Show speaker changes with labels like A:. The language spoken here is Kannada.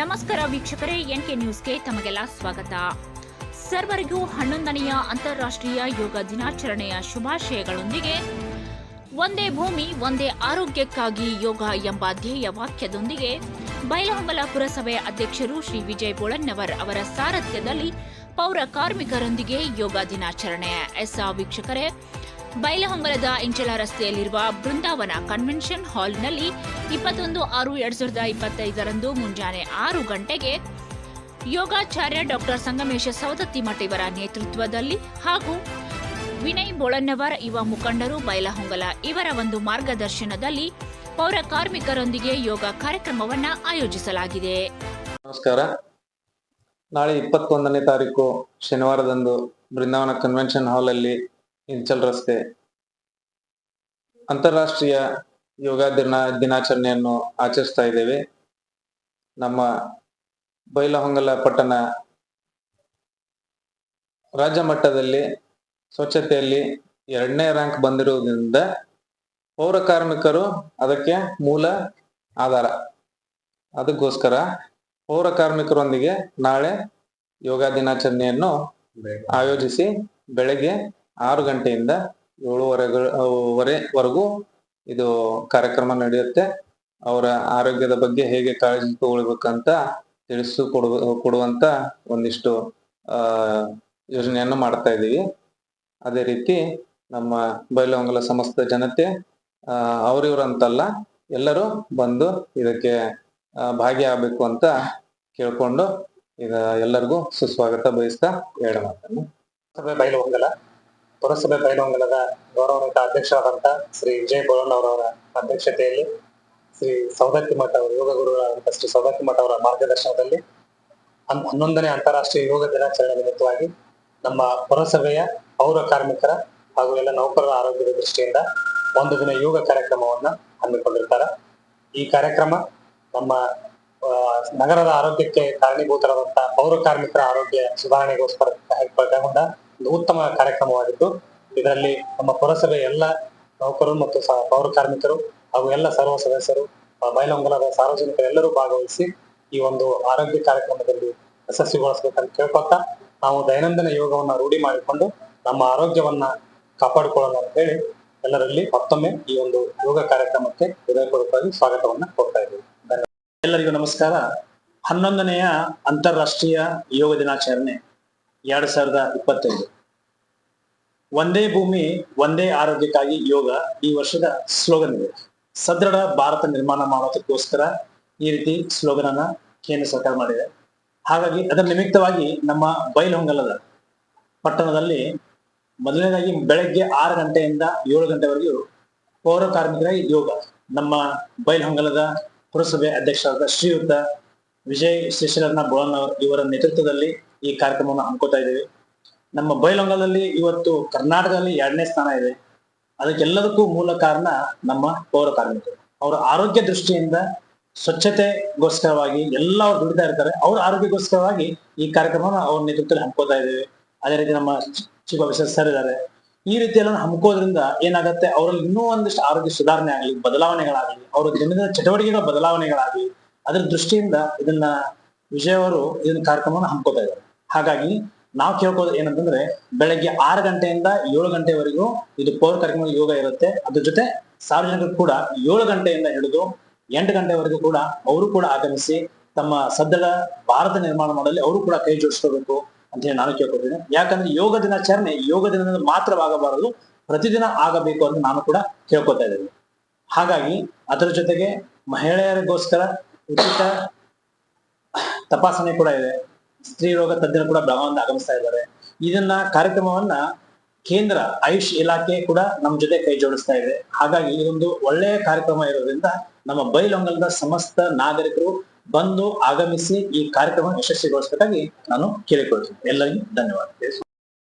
A: ನಮಸ್ಕಾರ ವೀಕ್ಷಕರೇ, ಎನ್ಕೆ ನ್ಯೂಸ್ಗೆ ತಮಗೆಲ್ಲ ಸ್ವಾಗತ. ಸರ್ವರಿಗೂ ಹನ್ನೊಂದನೆಯ ಅಂತಾರಾಷ್ಟ್ರೀಯ ಯೋಗ ದಿನಾಚರಣೆಯ ಶುಭಾಶಯಗಳೊಂದಿಗೆ ಒಂದೇ ಭೂಮಿ, ಒಂದೇ ಆರೋಗ್ಯಕ್ಕಾಗಿ ಯೋಗ ಎಂಬ ಧ್ಯೇಯ ವಾಕ್ಯದೊಂದಿಗೆ ಬೈಲಹೊಂಗಲ ಪುರಸಭೆ ಅಧ್ಯಕ್ಷರು ಶ್ರೀ ವಿಜಯ್ ಬೋಳನ್ನವರ್ ಅವರ ಸಾರಥ್ಯದಲ್ಲಿ ಪೌರ ಕಾರ್ಮಿಕರೊಂದಿಗೆ ಯೋಗ ದಿನಾಚರಣೆ. ಎಸ್ ವೀಕ್ಷಕರೇ ಬೈಲಹೊಂಗಲದ ಇಂಚಲ ರಸ್ತೆಯಲ್ಲಿರುವ ಬೃಂದಾವನ ಕನ್ವೆನ್ಷನ್ ಹಾಲ್ನಲ್ಲಿ ಇಪ್ಪತ್ತೊಂದು ಆರು ಎರಡ್ ಸಾವಿರದ ಇಪ್ಪತ್ತೈದರಂದು ಮುಂಜಾನೆ ಆರು ಗಂಟೆಗೆ ಯೋಗಾಚಾರ್ಯ ಡಾಕ್ಟರ್ ಸಂಗಮೇಶ ಸವದತ್ತಿ ಮಠಿವರ ನೇತೃತ್ವದಲ್ಲಿ ಹಾಗೂ ವಿನಯ್ ಬೋಳನ್ನವರ್ ಯುವ ಮುಖಂಡರು ಬೈಲಹೊಂಗಲ ಇವರ ಒಂದು ಮಾರ್ಗದರ್ಶನದಲ್ಲಿ ಪೌರ ಕಾರ್ಮಿಕರೊಂದಿಗೆ ಯೋಗ ಕಾರ್ಯಕ್ರಮವನ್ನ ಆಯೋಜಿಸಲಾಗಿದೆ.
B: ನಮಸ್ಕಾರ. ನಾಳೆ ಇಪ್ಪತ್ತೊಂದನೇ ತಾರೀಕು ಶನಿವಾರದಂದು ಬೃಂದಾವನ ಕನ್ವೆನ್ಷನ್ ಹಾಲ್ ಅಲ್ಲಿ ಇಂಚಲ್ ರಸ್ತೆ. ಅಂತಾರಾಷ್ಟ್ರೀಯ ಯೋಗ ದಿನ, ದಿನಾಚರಣೆಯನ್ನು ಆಚರಿಸ್ತಾ ಇದ್ದೇವೆ. ನಮ್ಮ ಬೈಲಹೊಂಗಲ ಪಟ್ಟಣ ರಾಜ್ಯ ಮಟ್ಟದಲ್ಲಿ, ಸ್ವಚ್ಛತೆಯಲ್ಲಿ ಎರಡನೇ ರ್ಯಾಂಕ್ ಬಂದಿರುವುದರಿಂದ ಪೌರ ಕಾರ್ಮಿಕರು ಅದಕ್ಕೆ ಮೂಲ ಆಧಾರ. ಅದಕ್ಕೋಸ್ಕರ ಪೌರ ಕಾರ್ಮಿಕರೊಂದಿಗೆ ನಾಳೆ ಯೋಗ ದಿನಾಚರಣೆಯನ್ನು ಆಯೋಜಿಸಿ ಬೆಳಗ್ಗೆ ಆರು ಗಂಟೆಯಿಂದ ಏಳುವರೆವರೆವರೆಗೂ ಇದು ಕಾರ್ಯಕ್ರಮ ನಡೆಯುತ್ತೆ. ಅವರ ಆರೋಗ್ಯದ ಬಗ್ಗೆ ಹೇಗೆ ಕಾಳಜಿ ತಗೊಳ್ಬೇಕಂತ ತಿಳಿಸು ಕೊಡುವ, ಕೊಡುವಂತ ಒಂದಿಷ್ಟು, ಆ, ಯೋಜನೆಯನ್ನು ಮಾಡ್ತಾ ಇದ್ದೀವಿ. ಅದೇ ರೀತಿ ನಮ್ಮ ಬೈಲಹೊಂಗಲ ಸಮಸ್ತ ಜನತೆ ಅವ್ರಿವ್ರಂತಲ್ಲ, ಎಲ್ಲರೂ ಬಂದು ಇದಕ್ಕೆ ಭಾಗಿಯಾಗಬೇಕು ಅಂತ ಕೇಳ್ಕೊಂಡು ಈಗ ಎಲ್ಲರಿಗೂ ಸುಸ್ವಾಗತ ಬಯಸ್ತಾ ಎರಡು ಮಾತನ್ನು
C: ಬೈಲಹೊಂಗಲ. ಪುರಸಭೆ ಬೈಲಹೊಂಗಲದ ಗೌರವಾನ್ವಿತ ಅಧ್ಯಕ್ಷರಾದಂತ ಶ್ರೀ ವಿಜಯ್ ಬೋಳನ್ ಅವರವರ ಅಧ್ಯಕ್ಷತೆಯಲ್ಲಿ ಶ್ರೀ ಸೌದತ್ತಿ ಮಠ ಅವರು ಯೋಗ ಗುರುಗಳಾದಂತ ಶ್ರೀ ಸೌದತ್ತಿ ಮಠ ಅವರ ಮಾರ್ಗದರ್ಶನದಲ್ಲಿ ಹನ್- ಹನ್ನೊಂದನೇ ಅಂತಾರಾಷ್ಟ್ರೀಯ ಯೋಗ ದಿನಾಚರಣೆ ನಿಮಿತ್ತವಾಗಿ ನಮ್ಮ ಪುರಸಭೆಯ ಪೌರ ಕಾರ್ಮಿಕರ ಹಾಗೂ ಎಲ್ಲ ನೌಕರರ ಆರೋಗ್ಯದ ದೃಷ್ಟಿಯಿಂದ ಒಂದು ದಿನ ಯೋಗ ಕಾರ್ಯಕ್ರಮವನ್ನ ಹಮ್ಮಿಕೊಂಡಿರ್ತಾರೆ. ಈ ಕಾರ್ಯಕ್ರಮ ನಮ್ಮ ನಗರದ ಆರೋಗ್ಯಕ್ಕೆ ಕಾರಣೀಭೂತರಾದಂತಹ ಪೌರ ಕಾರ್ಮಿಕರ ಆರೋಗ್ಯ ಸುಧಾರಣೆಗೋಸ್ಕರ ಕೈಗೊಂಡ ಒಂದು ಉತ್ತಮ ಕಾರ್ಯಕ್ರಮವಾಗಿದ್ದು, ಇದರಲ್ಲಿ ನಮ್ಮ ಪುರಸಭೆ ಎಲ್ಲ ನೌಕರರು ಮತ್ತು ಪೌರ ಕಾರ್ಮಿಕರು ಹಾಗೂ ಎಲ್ಲ ಸರ್ವ ಸದಸ್ಯರು ಬಯಲಂಗಲದ ಸಾರ್ವಜನಿಕರೆಲ್ಲರೂ ಭಾಗವಹಿಸಿ ಈ ಒಂದು ಆರೋಗ್ಯ ಕಾರ್ಯಕ್ರಮದಲ್ಲಿ ಯಶಸ್ವಿಗೊಳಿಸಬೇಕಂತ ಕೇಳ್ಕೊತಾ ನಾವು ದೈನಂದಿನ ಯೋಗವನ್ನ ರೂಢಿ ಮಾಡಿಕೊಂಡು ನಮ್ಮ ಆರೋಗ್ಯವನ್ನ ಕಾಪಾಡಿಕೊಳ್ಳೋಣ ಅಂತ ಹೇಳಿ ಎಲ್ಲರಲ್ಲಿ ಮತ್ತೊಮ್ಮೆ ಈ ಒಂದು ಯೋಗ ಕಾರ್ಯಕ್ರಮಕ್ಕೆ ಹೃದಯಪೂರ್ವಕವಾಗಿ ಸ್ವಾಗತವನ್ನ ಕೊಡ್ತಾ ಇದ್ದೀವಿ. ಎಲ್ಲರಿಗೂ ನಮಸ್ಕಾರ. ಹನ್ನೊಂದನೆಯ ಅಂತಾರಾಷ್ಟ್ರೀಯ ಯೋಗ ದಿನಾಚರಣೆ ಎರಡ್ ಸಾವಿರದ ಇಪ್ಪತ್ತೈದು. ಒಂದೇ ಭೂಮಿ, ಒಂದೇ ಆರೋಗ್ಯಕ್ಕಾಗಿ ಯೋಗ ಈ ವರ್ಷದ ಸ್ಲೋಗನ್ ಇದೆ. ಸದೃಢ ಭಾರತ ನಿರ್ಮಾಣ ಮಾಡೋದಕ್ಕೋಸ್ಕರ ಈ ರೀತಿ ಸ್ಲೋಗನ್ ಅನ್ನ ಕೇಂದ್ರ ಸರ್ಕಾರ ಮಾಡಿದೆ. ಹಾಗಾಗಿ ಅದರ ನಿಮಿತ್ತವಾಗಿ ನಮ್ಮ ಬೈಲಹೊಂಗಲದ ಪಟ್ಟಣದಲ್ಲಿ ಮೊದಲನೇದಾಗಿ ಬೆಳಗ್ಗೆ ಆರು ಗಂಟೆಯಿಂದ ಏಳು ಗಂಟೆವರೆಗೂ ಪೌರ ಕಾರ್ಮಿಕರಾಗಿ ಯೋಗ. ನಮ್ಮ ಬೈಲಹೊಂಗಲದ ಪುರಸಭೆ ಅಧ್ಯಕ್ಷರಾದ ಶ್ರೀಯುತ ವಿಜಯ್ ಶ್ರೀಶರಣ್ಣ ಬೋಳನ್ ಇವರ ನೇತೃತ್ವದಲ್ಲಿ ಈ ಕಾರ್ಯಕ್ರಮವನ್ನು ಹಮ್ಮಿಕೊತಾ ಇದ್ದೇವೆ. ನಮ್ಮ ಬೈಲಹೊಂಗಲದಲ್ಲಿ ಇವತ್ತು ಕರ್ನಾಟಕದಲ್ಲಿ ಎರಡನೇ ಸ್ಥಾನ ಇದೆ. ಅದಕ್ಕೆಲ್ಲದಕ್ಕೂ ಮೂಲ ಕಾರಣ ನಮ್ಮ ಪೌರ ಕಾರ್ಮಿಕರು. ಅವರ ಆರೋಗ್ಯ ದೃಷ್ಟಿಯಿಂದ ಸ್ವಚ್ಛತೆಗೋಸ್ಕರವಾಗಿ ಎಲ್ಲ ಅವ್ರು ದುಡಿತಾ ಇರ್ತಾರೆ. ಅವ್ರ ಆರೋಗ್ಯಕ್ಕೋಸ್ಕರವಾಗಿ ಈ ಕಾರ್ಯಕ್ರಮನ ಅವ್ರ ನೇತೃತ್ವದಲ್ಲಿ ಹಮ್ಮಿಕೊತಾ ಇದ್ದೇವೆ. ಅದೇ ರೀತಿ ನಮ್ಮ ಚೀಫ್ ಆಫೀಸರ್ ಸರ್ ಇದ್ದಾರೆ. ಈ ರೀತಿ ಎಲ್ಲ ಹಮ್ಮಿಕೋದ್ರಿಂದ ಏನಾಗುತ್ತೆ? ಅವರಲ್ಲಿ ಇನ್ನೂ ಒಂದಿಷ್ಟು ಆರೋಗ್ಯ ಸುಧಾರಣೆ ಆಗಲಿ, ಬದಲಾವಣೆಗಳಾಗಲಿ, ಅವರ ದಿನದ ಚಟುವಟಿಕೆಗಳ ಬದಲಾವಣೆಗಳಾಗಲಿ, ಅದರ ದೃಷ್ಟಿಯಿಂದ ಇದನ್ನ ವಿಜಯ್ ಅವರು ಇದನ್ನ ಕಾರ್ಯಕ್ರಮವನ್ನು ಹಮ್ಮಿಕೊತಾ ಇದ್ದಾರೆ. ಹಾಗಾಗಿ ನಾವು ಕೇಳ್ಕೋದು ಏನಂತಂದ್ರೆ ಬೆಳಗ್ಗೆ ಆರು ಗಂಟೆಯಿಂದ ಏಳು ಗಂಟೆವರೆಗೂ ಇದು ಪೌರ ಕಾರ್ಯಕ್ರಮ ಯೋಗ ಇರುತ್ತೆ. ಅದ್ರ ಜೊತೆ ಸಾರ್ವಜನಿಕರು ಕೂಡ ಏಳು ಗಂಟೆಯಿಂದ ಹಿಡಿದು ಎಂಟು ಗಂಟೆವರೆಗೂ ಕೂಡ ಅವರು ಕೂಡ ಆಗಮಿಸಿ ತಮ್ಮ ಸದೃಢ ಭಾರತ ನಿರ್ಮಾಣ ಮಾಡಲು ಅವರು ಕೂಡ ಕೈ ಜೋಡಿಸ್ಕೋಬೇಕು ಅಂತ ಹೇಳಿ ನಾನು ಕೇಳ್ಕೊತೀನಿ ಯಾಕಂದ್ರೆ ಯೋಗ ದಿನಾಚರಣೆ ಯೋಗ ದಿನದಿಂದ ಮಾತ್ರವಾಗಬಾರದು, ಪ್ರತಿದಿನ ಆಗಬೇಕು ಅಂತ ನಾನು ಕೂಡ ಕೇಳ್ಕೊತಾ ಇದ್ದೀನಿ. ಹಾಗಾಗಿ ಅದರ ಜೊತೆಗೆ ಮಹಿಳೆಯರಿಗೋಸ್ಕರ ಉಚಿತ ತಪಾಸಣೆ ಕೂಡ ಇದೆ. ಸ್ತ್ರೀ ರೋಗ ತಜ್ಞರು ಕೂಡ ಬೆಳಗಾವಿಯಿಂದ ಆಗಮಿಸ್ತಾ ಇದ್ದಾರೆ. ಇದನ್ನ ಕಾರ್ಯಕ್ರಮವನ್ನ ಕೇಂದ್ರ ಆಯುಷ್ ಇಲಾಖೆ ಕೂಡ ನಮ್ಮ ಜೊತೆ ಕೈ ಜೋಡಿಸ್ತಾ ಇದೆ. ಹಾಗಾಗಿ ಇದೊಂದು ಒಳ್ಳೆಯ ಕಾರ್ಯಕ್ರಮ ಇರೋದ್ರಿಂದ ನಮ್ಮ ಬೈಲೊಂಗಲದ ಸಮಸ್ತ ನಾಗರಿಕರು ಬಂದು ಆಗಮಿಸಿ ಈ ಕಾರ್ಯಕ್ರಮ ಯಶಸ್ವಿಗೊಳಿಸಬೇಕಾಗಿ ನಾನು ಕೇಳಿಕೊಳ್ತೀನಿ. ಎಲ್ಲರಿಗೂ ಧನ್ಯವಾದ.